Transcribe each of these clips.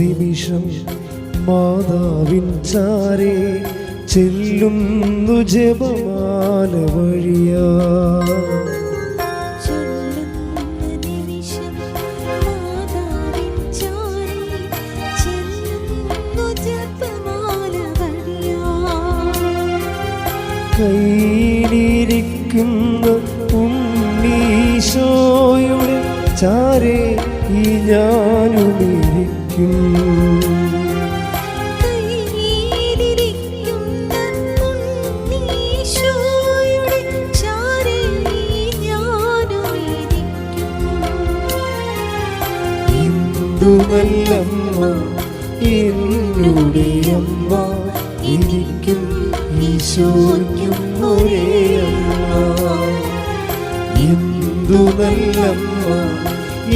നിമിഷം മാതാവിൻ ചാരേ ചെല്ലുന്നു ജപമാല വഴിയാ. കയ്യിലിരിക്കുന്ന ഉണ്ണീശോയുടെ ചാരേ ഈ ഞാനുമിരിക്കും ഞാനുമിരിക്കും ഇന്ദുമല്ലമ്മ എന്നുടെ അമ്മ എനിക്കും ഈശോയ്ക്കും ഒരേ അമ്മ എന്തു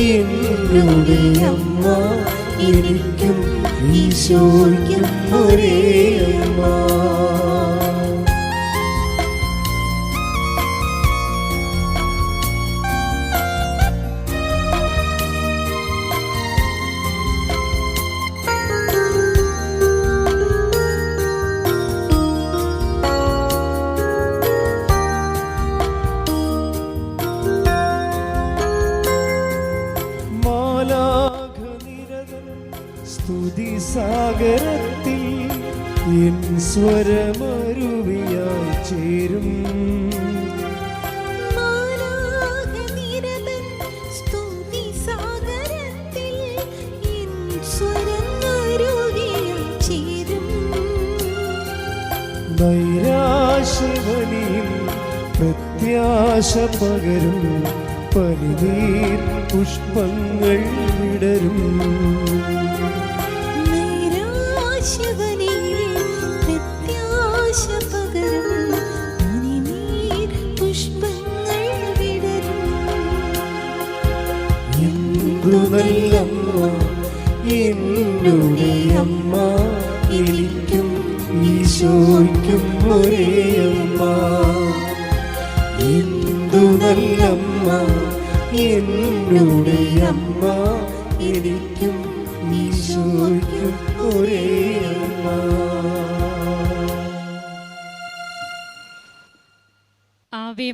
എന്നുടെ അമ്മ എനിക്കും ഈശോയ്ക്കും ഒരേ അമ്മ. നൈരാശവനിയിൽ പ്രത്യാശ പകരും പനിനീർ പുഷ്പങ്ങൾ വിടരും. എന്നുടെ അമ്മ എനിക്കും നല്ലമ്മ അമ്മ. ആവേ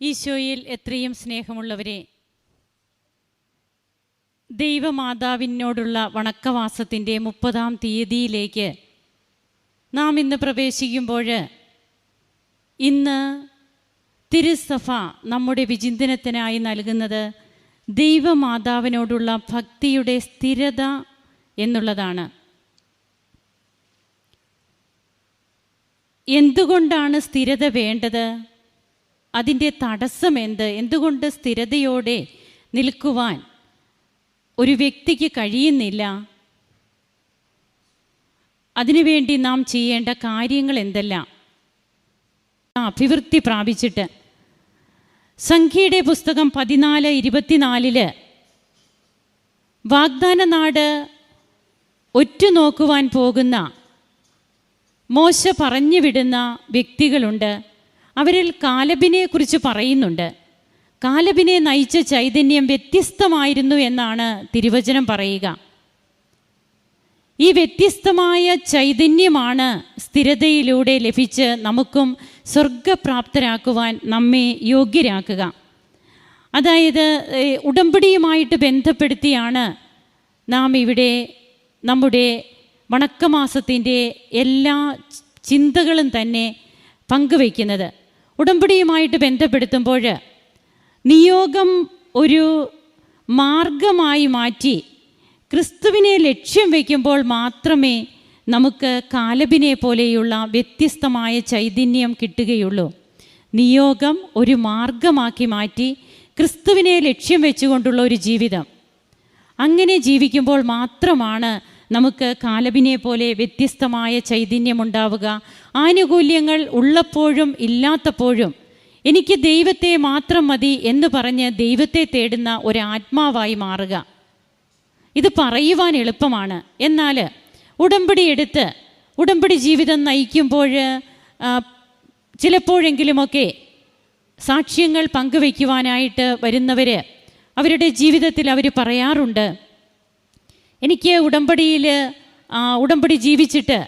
ഈശോയിൽ എത്രയും സ്നേഹമുള്ളവരെ ദൈവമാതാവിനോടുള്ള വണക്കവാസത്തിന്റെ മുപ്പതാം തീയതിയിലേക്ക് നാം ഇന്ന് പ്രവേശിക്കുമ്പോൾ ഇന്ന് തിരുസഭ നമ്മുടെ വിചിന്തനത്തിനായി നൽകുന്നത് ദൈവമാതാവിനോടുള്ള ഭക്തിയുടെ സ്ഥിരത എന്നുള്ളതാണ്. എന്തുകൊണ്ടാണ് സ്ഥിരത വേണ്ടത്? അതിന്റെ തടസ്സം എന്ത് എന്തുകൊണ്ട് സ്ഥിരതയോടെ നിൽക്കുവാൻ ഒരു വ്യക്തിക്ക് കഴിയുന്നില്ല. അതിനുവേണ്ടി നാം ചെയ്യേണ്ട കാര്യങ്ങൾ എന്തെല്ലാം? അഭിവൃദ്ധി പ്രാപിച്ചിട്ട്. സംഖ്യയുടെ പുസ്തകം പതിനാല് ഇരുപത്തിനാലിൽ വാഗ്ദാന നാട് ഒറ്റുനോക്കുവാൻ പോകുന്ന മോശ പറഞ്ഞു വിടുന്ന വ്യക്തികളുണ്ട്. അവരിൽ കാലബിനെ കുറിച്ച് പറയുന്നുണ്ട്. കാലബിനെ നയിച്ച ചൈതന്യം വ്യത്യസ്തമായിരുന്നു എന്നാണ് തിരുവചനം പറയുക. ഈ വ്യത്യസ്തമായ ചൈതന്യമാണ് സ്ഥിരതയിലൂടെ ലഭിച്ച് നമുക്കും സ്വർഗപ്രാപ്തരാക്കുവാൻ നമ്മെ യോഗ്യരാക്കുക. അതായത് ഉടമ്പടിയുമായിട്ട് ബന്ധപ്പെടുത്തിയാണ് നാം ഇവിടെ നമ്മുടെ വണക്കമാസത്തിന്റെ എല്ലാ ചിന്തകളും തന്നെ പങ്കുവയ്ക്കുന്നത്. ഉടമ്പടിയുമായിട്ട് ബന്ധപ്പെടുത്തുമ്പോൾ നിയോഗം ഒരു മാർഗമായി മാറ്റി ക്രിസ്തുവിനെ ലക്ഷ്യം വയ്ക്കുമ്പോൾ മാത്രമേ നമുക്ക് കാലബിനെ പോലെയുള്ള വ്യത്യസ്തമായ ചൈതന്യം കിട്ടുകയുള്ളൂ. നിയോഗം ഒരു മാർഗമാക്കി മാറ്റി ക്രിസ്തുവിനെ ലക്ഷ്യം വെച്ചുകൊണ്ടുള്ള ഒരു ജീവിതം. അങ്ങനെ ജീവിക്കുമ്പോൾ മാത്രമാണ് നമുക്ക് കാലബിനെ പോലെ വ്യത്യസ്തമായ ചൈതന്യമുണ്ടാവുക ആനുകൂല്യങ്ങൾ ഉള്ളപ്പോഴും ഇല്ലാത്തപ്പോഴും എനിക്ക് ദൈവത്തെ മാത്രം മതി എന്ന് പറഞ്ഞ് ദൈവത്തെ തേടുന്ന ഒരാത്മാവായി മാറുക. ഇത് പറയുവാൻ എളുപ്പമാണ്. എന്നാൽ ഉടമ്പടി എടുത്ത് ഉടമ്പടി ജീവിതം നയിക്കുമ്പോൾ ചിലപ്പോഴെങ്കിലുമൊക്കെ സാക്ഷ്യങ്ങൾ പങ്കുവയ്ക്കുവാനായിട്ട് വരുന്നവർ അവരുടെ ജീവിതത്തിൽ അവർ പറയാറുണ്ട്. എനിക്ക് ഉടമ്പടിയിൽ ഉടമ്പടി ജീവിച്ചിട്ട്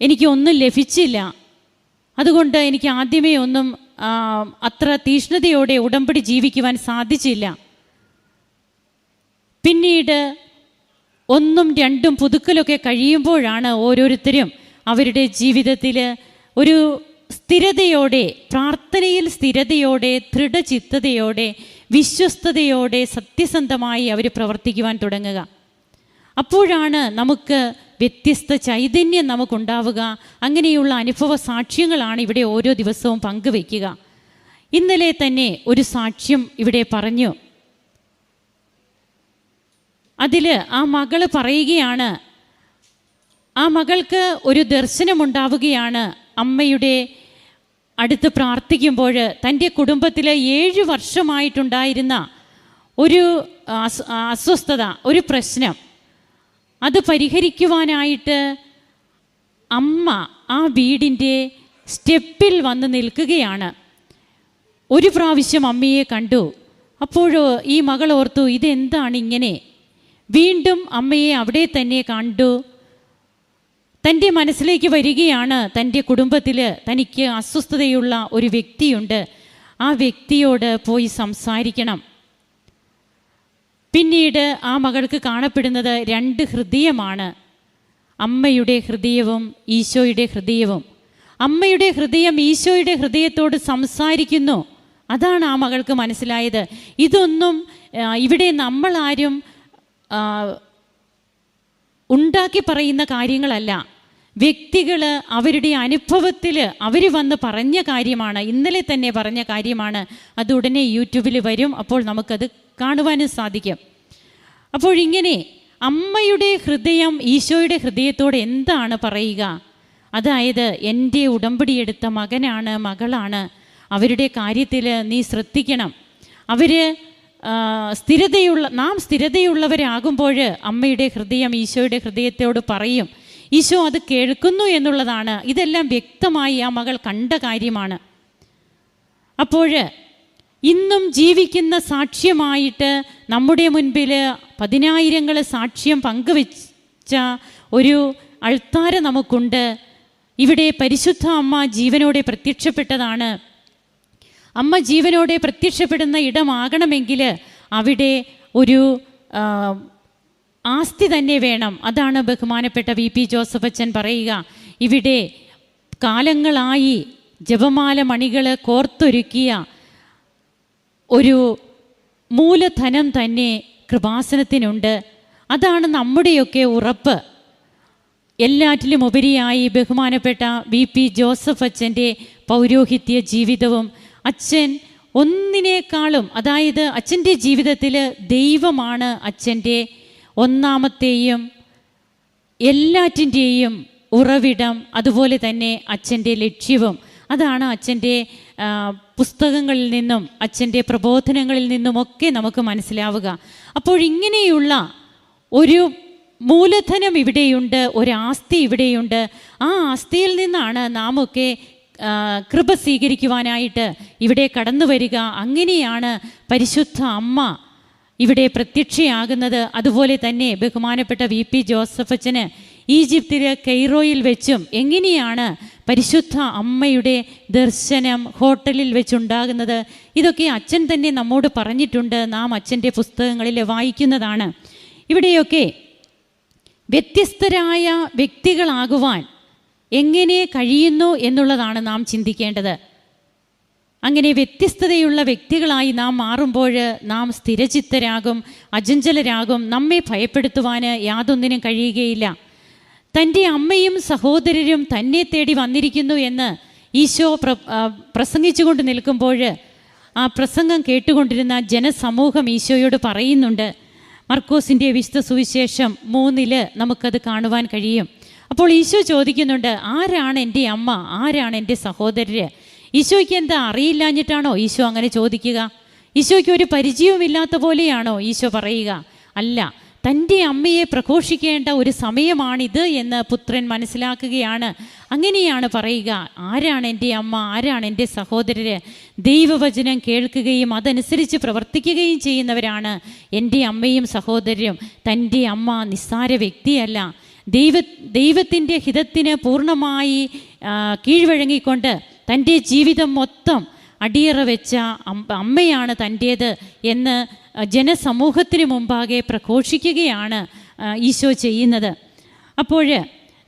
എനിക്ക് ഒന്നും ലഭിച്ചില്ല. അതുകൊണ്ട് എനിക്ക് ആദ്യമേ ഒന്നും അത്ര തീഷ്ണതയോടെ ഉടമ്പടി ജീവിക്കുവാൻ സാധിച്ചില്ല. പിന്നീട് ഒന്നും രണ്ടും പുതുക്കലൊക്കെ കഴിയുമ്പോഴാണ് ഓരോരുത്തരും അവരുടെ ജീവിതത്തിൽ ഒരു സ്ഥിരതയോടെ പ്രാർത്ഥനയിൽ സ്ഥിരതയോടെ ദൃഢചിത്തതയോടെ വിശ്വസ്തയോടെ സത്യസന്ധമായി അവർ പ്രവർത്തിക്കുവാൻ തുടങ്ങുക. അപ്പോഴാണ് നമുക്ക് വ്യത്യസ്ത ചൈതന്യം നമുക്കുണ്ടാവുക. അങ്ങനെയുള്ള അനുഭവ സാക്ഷ്യങ്ങളാണ് ഇവിടെ ഓരോ ദിവസവും പങ്കുവയ്ക്കുക. ഇന്നലെ തന്നെ ഒരു സാക്ഷ്യം ഇവിടെ പറഞ്ഞു. അതിൽ ആ മകൾ പറയുകയാണ് ആ മകൾക്ക് ഒരു ദർശനമുണ്ടാവുകയാണ്. അമ്മയുടെ അടുത്ത് പ്രാർത്ഥിക്കുമ്പോൾ തന്റെ കുടുംബത്തിൽ ഏഴ് വർഷമായിട്ടുണ്ടായിരുന്ന ഒരു അസ്വസ്ഥത ഒരു പ്രശ്നം. അത് പരിഹരിക്കുവാനായിട്ട് അമ്മ ആ വീടിന്റെ സ്റ്റെപ്പിൽ വന്ന് നിൽക്കുകയാണ്. ഒരു പ്രാവശ്യം അമ്മയെ കണ്ടു. അപ്പോഴോ ഈ മകൾ ഓർത്തു ഇതെന്താണ് ഇങ്ങനെ? വീണ്ടും അമ്മയെ അവിടെ തന്നെ കണ്ടു. തന്റെ മനസ്സിലേക്ക് വരികയാണ്. തന്റെ കുടുംബത്തിൽ തനിക്ക് അസ്വസ്ഥതയുള്ള ഒരു വ്യക്തിയുണ്ട്. ആ വ്യക്തിയോട് പോയി സംസാരിക്കണം. പിന്നീട് ആ മകൾക്ക് കാണപ്പെടുന്നത് രണ്ട് ഹൃദയമാണ്. അമ്മയുടെ ഹൃദയവും ഈശോയുടെ ഹൃദയവും. അമ്മയുടെ ഹൃദയം ഈശോയുടെ ഹൃദയത്തോട് സംസാരിക്കുന്നു. അതാണ് ആ മകൾക്ക് മനസ്സിലായത്. ഇതൊന്നും ഇവിടെ നമ്മളാരും ഉണ്ടാക്കി പറയുന്ന കാര്യങ്ങളല്ല. വ്യക്തികൾ അവരുടെ അനുഭവത്തിൽ അവർ വന്ന് പറഞ്ഞ കാര്യമാണ് ഇന്നലെ തന്നെ പറഞ്ഞ കാര്യമാണ്. അത് ഉടനെ യൂട്യൂബിൽ വരും. അപ്പോൾ നമുക്കത് കാണുവാനും സാധിക്കും. അപ്പോൾ ഇങ്ങനെ അമ്മയുടെ ഹൃദയം ഈശോയുടെ ഹൃദയത്തോട് എന്താണ് പറയുക? അതായത് എന്റെ ഉടമ്പടിയെടുത്ത മകനാണ് മകളാണ്. അവരുടെ കാര്യത്തിൽ നീ ശ്രദ്ധിക്കണം. അവർ സ്ഥിരതയുള്ള നാം സ്ഥിരതയുള്ളവരാകുമ്പോൾ അമ്മയുടെ ഹൃദയം ഈശോയുടെ ഹൃദയത്തോട് പറയും ഈശോ അത് കേൾക്കുന്നു എന്നുള്ളതാണ്. ഇതെല്ലാം വ്യക്തമായി ആ മകൾ കണ്ട കാര്യമാണ്. അപ്പോൾ ഇന്നും ജീവിക്കുന്ന സാക്ഷ്യമായിട്ട് നമ്മുടെ മുൻപിൽ പതിനായിരങ്ങൾ സാക്ഷ്യം പങ്കുവെച്ച ഒരു അൾത്താര നമുക്കുണ്ട്. ഇവിടെ പരിശുദ്ധ അമ്മ ജീവനോടെ പ്രത്യക്ഷപ്പെട്ടതാണ്. അമ്മ ജീവനോടെ പ്രത്യക്ഷപ്പെടുന്ന ഇടമാകണമെങ്കിൽ അവിടെ ഒരു ആസ്തി തന്നെ വേണം. അതാണ് ബഹുമാനപ്പെട്ട വി പി ജോസഫ് അച്ഛൻ പറയുക. ഇവിടെ കാലങ്ങളായി ജപമാല മണികൾ കോർത്തൊരുക്കിയ ഒരു മൂലധനം തന്നെ കൃപാസനത്തിനുണ്ട്. അതാണ് നമ്മുടെയൊക്കെ ഉറപ്പ്. എല്ലാറ്റിലും ഉപരിയായി ബഹുമാനപ്പെട്ട വി പി ജോസഫ് അച്ഛന്റെ പൗരോഹിത്യ ജീവിതവും അച്ഛൻ ഒന്നിനേക്കാളും അതായത് അച്ഛന്റെ ജീവിതത്തിൽ ദൈവമാണ് അച്ഛന്റെ ഒന്നാമത്തെയും എല്ലാറ്റിന്റെയും ഉറവിടം അതുപോലെ തന്നെ അച്ഛന്റെ ലക്ഷ്യവും. അതാണ് അച്ഛന്റെ പുസ്തകങ്ങളിൽ നിന്നും അച്ഛന്റെ പ്രബോധനങ്ങളിൽ നിന്നുമൊക്കെ നമുക്ക് മനസ്സിലാവുക. അപ്പോൾ ഇങ്ങനെയുള്ള ഒരു മൂലധനം ഇവിടെയുണ്ട് ഒരാസ്തി ഇവിടെയുണ്ട്. ആ ആസ്തിയിൽ നിന്നാണ് നാമൊക്കെ കൃപ സ്വീകരിക്കുവാനായിട്ട് ഇവിടെ കടന്നു വരിക. അങ്ങനെയാണ് പരിശുദ്ധ അമ്മ ഇവിടെ പ്രത്യക്ഷയാകുന്നത്. അതുപോലെ തന്നെ ബഹുമാനപ്പെട്ട വി പി ജോസഫച്ചന് ഈജിപ്തിലെ കെയ്റോയിൽ വെച്ചും എങ്ങനെയാണ് പരിശുദ്ധ അമ്മയുടെ ദർശനം ഹോട്ടലിൽ വെച്ചുണ്ടാകുന്നത്? ഇതൊക്കെ അച്ഛൻ തന്നെ നമ്മോട് പറഞ്ഞിട്ടുണ്ട്. നാം അച്ഛന്റെ പുസ്തകങ്ങളിൽ വായിക്കുന്നതാണ്. ഇവിടെയൊക്കെ വ്യത്യസ്തരായ വ്യക്തികളാകുവാൻ എങ്ങനെ കഴിയുന്നു എന്നുള്ളതാണ് നാം ചിന്തിക്കേണ്ടത്. അങ്ങനെ വ്യത്യസ്തതയുള്ള വ്യക്തികളായി നാം മാറുമ്പോൾ നാം സ്ഥിരചിത്തരാകും അജഞ്ചലരാകും നമ്മെ ഭയപ്പെടുത്തുവാൻ യാതൊന്നിനും കഴിയുകയില്ല. തന്റെ അമ്മയും സഹോദരരും തന്നെ തേടി വന്നിരിക്കുന്നു എന്ന് ഈശോ പ്ര പ്രസംഗിച്ചുകൊണ്ട് നിൽക്കുമ്പോൾ ആ പ്രസംഗം കേട്ടുകൊണ്ടിരുന്ന ജനസമൂഹം ഈശോയോട് പറയുന്നുണ്ട്. മർക്കോസിന്റെ വിശുദ്ധ സുവിശേഷം മൂന്നിൽ നമുക്കത് കാണുവാൻ കഴിയും. അപ്പോൾ ഈശോ ചോദിക്കുന്നുണ്ട് ആരാണ് എന്റെ അമ്മ? ആരാണ് എന്റെ സഹോദരര്? ഈശോയ്ക്ക് എന്താ അറിയില്ലാഞ്ഞിട്ടാണോ ഈശോ അങ്ങനെ ചോദിക്കുക? ഈശോയ്ക്ക് ഒരു പരിചയവുമില്ലാത്ത പോലെയാണോ ഈശോ പറയുക? അല്ല തന്റെ അമ്മയെ പ്രഘോഷിക്കേണ്ട ഒരു സമയമാണിത് എന്ന് പുത്രൻ മനസ്സിലാക്കുകയാണ്. അങ്ങനെയാണ് പറയുക ആരാണ് എന്റെ അമ്മ? ആരാണ് എന്റെ സഹോദരര്? ദൈവവചനം കേൾക്കുകയും അതനുസരിച്ച് പ്രവർത്തിക്കുകയും ചെയ്യുന്നവരാണ് എന്റെ അമ്മയും സഹോദരരും. തന്റെ അമ്മ നിസ്സാര വ്യക്തിയല്ല. ദൈവ ദൈവത്തിന്റെ ഹിതത്തിന് പൂർണമായി കീഴ്വഴങ്ങിക്കൊണ്ട് തന്റെ ജീവിതം മൊത്തം അടിയറ വെച്ച അമ്മയാണ് തന്റേത് എന്ന് ജനസമൂഹത്തിന് മുമ്പാകെ പ്രഘോഷിക്കുകയാണ് ഈശോ ചെയ്യുന്നത്. അപ്പോൾ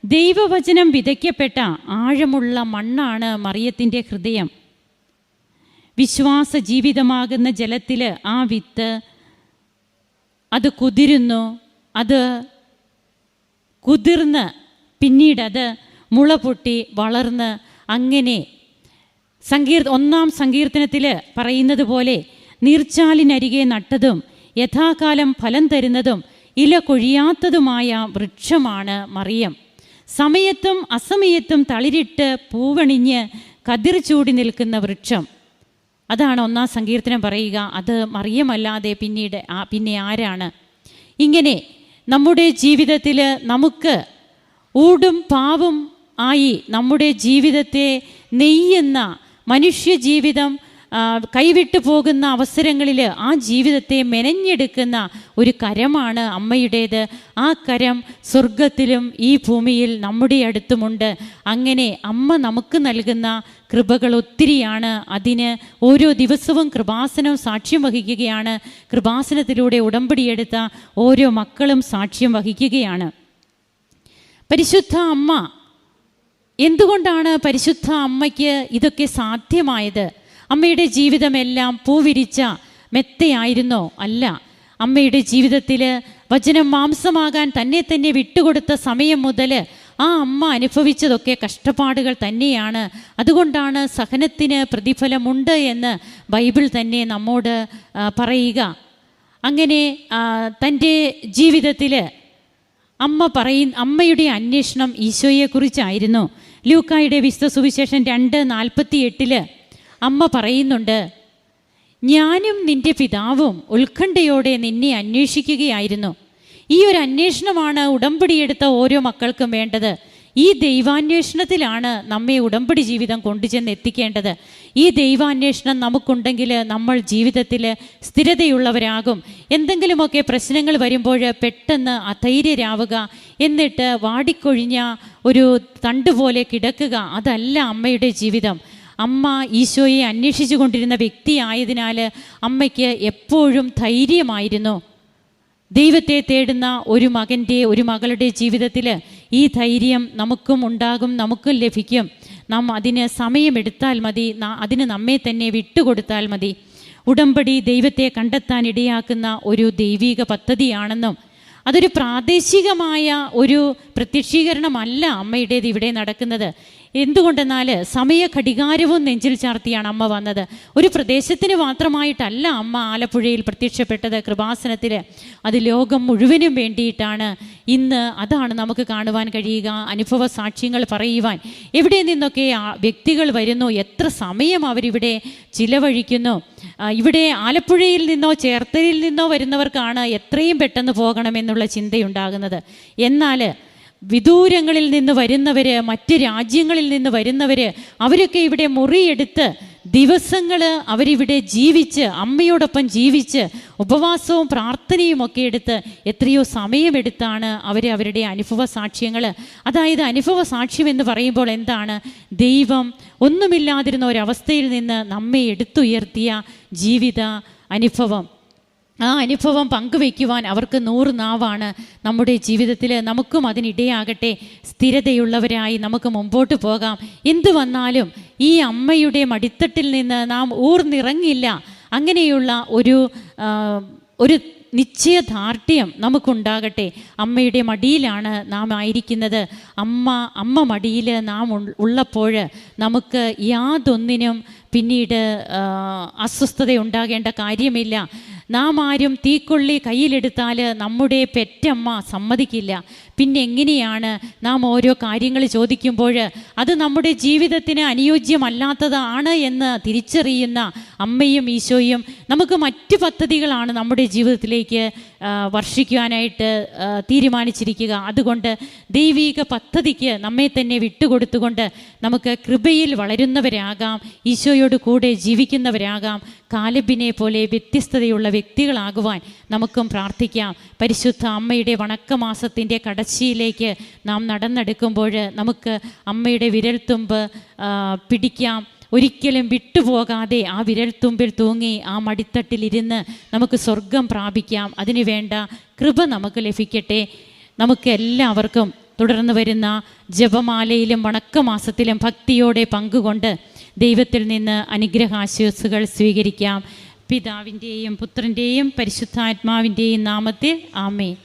ദൈവവചനം വിതയ്ക്കപ്പെട്ട ആഴമുള്ള മണ്ണാണ് മറിയത്തിന്റെ ഹൃദയം. വിശ്വാസ ജീവിതമാകുന്ന ജലത്തിൽ ആ വിത്ത് അത് കുതിരുന്നു അത് കുതിർന്ന് പിന്നീടത് മുള പൊട്ടി വളർന്ന് അങ്ങനെ സങ്കീർ ഒന്നാം സങ്കീർത്തനത്തിൽ പറയുന്നത് പോലെ നീർച്ചാലിനരികെ നട്ടതും യഥാകാലം ഫലം തരുന്നതും ഇല കൊഴിയാത്തതുമായ വൃക്ഷമാണ് മറിയം. സമയത്തും അസമയത്തും തളിരിട്ട് പൂവണിഞ്ഞ് കതിർ ചൂടി നിൽക്കുന്ന വൃക്ഷം. അതാണ് ഒന്നാം സങ്കീർത്തനം പറയുക. അത് മറിയമല്ലാതെ പിന്നീട് ആ പിന്നെ ആരാണ്? ഇങ്ങനെ നമ്മുടെ ജീവിതത്തിൽ നമുക്ക് ഊടും പാവും ആയി നമ്മുടെ ജീവിതത്തെ നെയ്യുന്ന മനുഷ്യ ജീവിതം ആ, കൈവിട്ടു പോകുന്ന അവസരങ്ങളിൽ ആ ജീവിതത്തെ മെനഞ്ഞെടുക്കുന്ന ഒരു കരമാണ് അമ്മയുടേത്. ആ കരം സ്വർഗത്തിലും ഈ ഭൂമിയിൽ നമ്മുടെ അടുത്തുമുണ്ട്. അങ്ങനെ അമ്മ നമുക്ക് നൽകുന്ന കൃപകൾ ഒത്തിരിയാണ്. അതിന് ഓരോ ദിവസവും കൃപാസനം സാക്ഷ്യം വഹിക്കുകയാണ്. കൃപാസനത്തിലൂടെ ഉടമ്പടിയെടുത്ത ഓരോ മക്കളും സാക്ഷ്യം വഹിക്കുകയാണ്. പരിശുദ്ധ അമ്മ എന്തുകൊണ്ടാണ് പരിശുദ്ധ അമ്മയ്ക്ക് ഇതൊക്കെ സാധ്യമായത്? അമ്മയുടെ ജീവിതമെല്ലാം പൂവിരിച്ച മെത്തയായിരുന്നോ അല്ല. അമ്മയുടെ ജീവിതത്തിൽ വചനം മാംസമാകാൻ തന്നെ തന്നെ വിട്ടുകൊടുത്ത സമയം മുതൽ ആ അമ്മ അനുഭവിച്ചതൊക്കെ കഷ്ടപ്പാടുകൾ തന്നെയാണ്. അതുകൊണ്ടാണ് സഹനത്തിന് പ്രതിഫലമുണ്ട് എന്ന് ബൈബിൾ തന്നെ നമ്മോട് പറയുക. അങ്ങനെ തന്റെ ജീവിതത്തിൽ അമ്മ പറയും അമ്മയുടെ അന്വേഷണം ഈശോയെക്കുറിച്ചായിരുന്നു. ലൂക്കായുടെ വിശ്വസുവിശേഷം രണ്ട് നാൽപ്പത്തി എട്ടിൽ അമ്മ പറയുന്നുണ്ട് ഞാനും നിന്റെ പിതാവും ഉത്കണ്ഠയോടെ നിന്നെ അന്വേഷിക്കുകയായിരുന്നു. ഈ ഒരു അന്വേഷണമാണ് ഉടമ്പടിയെടുത്ത ഓരോ മക്കൾക്കും വേണ്ടത്. ഈ ദൈവാന്വേഷണത്തിലാണ് നമ്മെ ഉടമ്പടി ജീവിതം കൊണ്ടുചെന്ന് എത്തിക്കേണ്ടത് ഈ ദൈവാന്വേഷണം നമുക്കുണ്ടെങ്കിൽ നമ്മൾ ജീവിതത്തിൽ സ്ഥിരതയുള്ളവരാകും. എന്തെങ്കിലുമൊക്കെ പ്രശ്നങ്ങൾ വരുമ്പോൾ പെട്ടെന്ന് അധൈര്യരാവുക എന്നിട്ട് വാടിക്കൊഴിഞ്ഞ ഒരു തണ്ട് പോലെ കിടക്കുക അതല്ല അമ്മയുടെ ജീവിതം. അമ്മ ഈശോയെ അന്വേഷിച്ചു കൊണ്ടിരുന്ന വ്യക്തിയായതിനാൽ അമ്മയ്ക്ക് എപ്പോഴും ധൈര്യമായിരുന്നു. ദൈവത്തെ തേടുന്ന ഒരു മകന്റെ ഒരു മകളുടെ ജീവിതത്തിൽ ഈ ധൈര്യം നമുക്കും ഉണ്ടാകും നമുക്കും ലഭിക്കും. നാം അതിന് സമയമെടുത്താൽ മതി അതിന് നമ്മെ തന്നെ വിട്ടുകൊടുത്താൽ മതി. ഉടമ്പടി ദൈവത്തെ കണ്ടെത്താൻ ഇടയാക്കുന്ന ഒരു ദൈവിക പദ്ധതിയാണെന്നും അതൊരു പ്രാദേശികമായ ഒരു പ്രത്യക്ഷീകരണമല്ല അമ്മയുടേത് ഇവിടെ നടക്കുന്നത്. എന്തുകൊണ്ടെന്നാൽ സമയ ഘടികാരവും നെഞ്ചിൽ ചാർത്തിയാണ് അമ്മ വന്നത്. ഒരു പ്രദേശത്തിന് മാത്രമായിട്ടല്ല അമ്മ ആലപ്പുഴയിൽ പ്രത്യക്ഷപ്പെട്ടത്. കൃപാസനത്തിൽ അത് ലോകം മുഴുവനും വേണ്ടിയിട്ടാണ്. ഇന്ന് അതാണ് നമുക്ക് കാണുവാൻ കഴിയുക അനുഭവ സാക്ഷ്യങ്ങൾ പറയുവാൻ. എവിടെ നിന്നൊക്കെ വ്യക്തികൾ വരുന്നു? എത്ര സമയം അവരിവിടെ ചിലവഴിക്കുന്നു? ഇവിടെ ആലപ്പുഴയിൽ നിന്നോ ചേർത്തലയിൽ നിന്നോ വരുന്നവർക്കാണ് എത്രയും പെട്ടെന്ന് പോകണമെന്നുള്ള ചിന്തയുണ്ടാകുന്നത്. എന്നാൽ വിദൂരങ്ങളിൽ നിന്ന് വരുന്നവർ മറ്റ് രാജ്യങ്ങളിൽ നിന്ന് വരുന്നവർ അവരൊക്കെ ഇവിടെ മുറിയെടുത്ത് ദിവസങ്ങൾ അവരിവിടെ ജീവിച്ച് അമ്മയോടൊപ്പം ജീവിച്ച് ഉപവാസവും പ്രാർത്ഥനയും ഒക്കെ എടുത്ത് എത്രയോ സമയമെടുത്താണ് അവർ അവരുടെ അനുഭവ സാക്ഷ്യങ്ങൾ അതായത് അനുഭവ സാക്ഷ്യം എന്ന് പറയുമ്പോൾ എന്താണ്? ദൈവം ഒന്നുമില്ലാതിരുന്ന ഒരവസ്ഥയിൽ നിന്ന് നമ്മെ എടുത്തുയർത്തിയ ജീവിത അനുഭവം. ആ അനുഭവം പങ്കുവയ്ക്കുവാൻ അവർക്ക് നൂറ് നാവാണ് നമ്മുടെ ജീവിതത്തിൽ നമുക്കും അതിനിടയാകട്ടെ. സ്ഥിരതയുള്ളവരായി നമുക്ക് മുമ്പോട്ട് പോകാം. എന്തു വന്നാലും ഈ അമ്മയുടെ മടിത്തട്ടിൽ നിന്ന് നാം ഊർന്നിറങ്ങില്ല. അങ്ങനെയുള്ള ഒരു ഒരു നിശ്ചയദാർഢ്യം നമുക്കുണ്ടാകട്ടെ. അമ്മയുടെ മടിയിലാണ് നാം ആയിരിക്കുന്നത്. അമ്മ അമ്മ മടിയിൽ നാം ഉള്ളപ്പോൾ നമുക്ക് യാതൊന്നിനും പിന്നീട് അസ്വസ്ഥത ഉണ്ടാകേണ്ട കാര്യമില്ല. നാം ആരും തീക്കൊള്ളി കയ്യിലെടുത്താൽ നമ്മുടെ പെറ്റമ്മ സമ്മതിക്കില്ല. പിന്നെ എങ്ങനെയാണ് നാം ഓരോ കാര്യങ്ങൾ ചോദിക്കുമ്പോൾ അത് നമ്മുടെ ജീവിതത്തിന് അനുയോജ്യമല്ലാത്തതാണ് എന്ന് തിരിച്ചറിയുന്ന അമ്മയും ഈശോയും നമുക്ക് മറ്റ് പദ്ധതികളാണ് നമ്മുടെ ജീവിതത്തിലേക്ക് വർഷിക്കുവാനായിട്ട് തീരുമാനിച്ചിരിക്കുക. അതുകൊണ്ട് ദൈവിക പദ്ധതിക്ക് നമ്മെ തന്നെ വിട്ടുകൊടുത്തുകൊണ്ട് നമുക്ക് കൃപയിൽ വളരുന്നവരാകാം ഈശോയോട് കൂടെ ജീവിക്കുന്നവരാകാം കാലബിനെ പോലെ വ്യത്യസ്തതയുള്ള വ്യക്തികളാകുവാൻ നമുക്കും പ്രാർത്ഥിക്കാം. പരിശുദ്ധ അമ്മയുടെ വണക്കമാസത്തിന്റെ കടച്ചിയിലേക്ക് നാം നടന്നെടുക്കുമ്പോൾ നമുക്ക് അമ്മയുടെ വിരൽത്തുമ്പ് പിടിക്കാം. ഒരിക്കലും വിട്ടുപോകാതെ ആ വിരൽത്തുമ്പിൽ തൂങ്ങി ആ മടിത്തട്ടിലിരുന്ന് നമുക്ക് സ്വർഗം പ്രാപിക്കാം. അതിനു വേണ്ട കൃപ നമുക്ക് ലഭിക്കട്ടെ. നമുക്ക് എല്ലാവർക്കും തുടർന്ന് വരുന്ന ജപമാലയിലും വണക്കമാസത്തിലും ഭക്തിയോടെ പങ്കുകൊണ്ട് ദൈവത്തിൽ നിന്ന് അനുഗ്രഹാശിസുകൾ സ്വീകരിക്കാം. പിതാവിന്റെയും പുത്രന്റെയും പരിശുദ്ധാത്മാവിന്റെയും നാമത്തിൽ ആമേ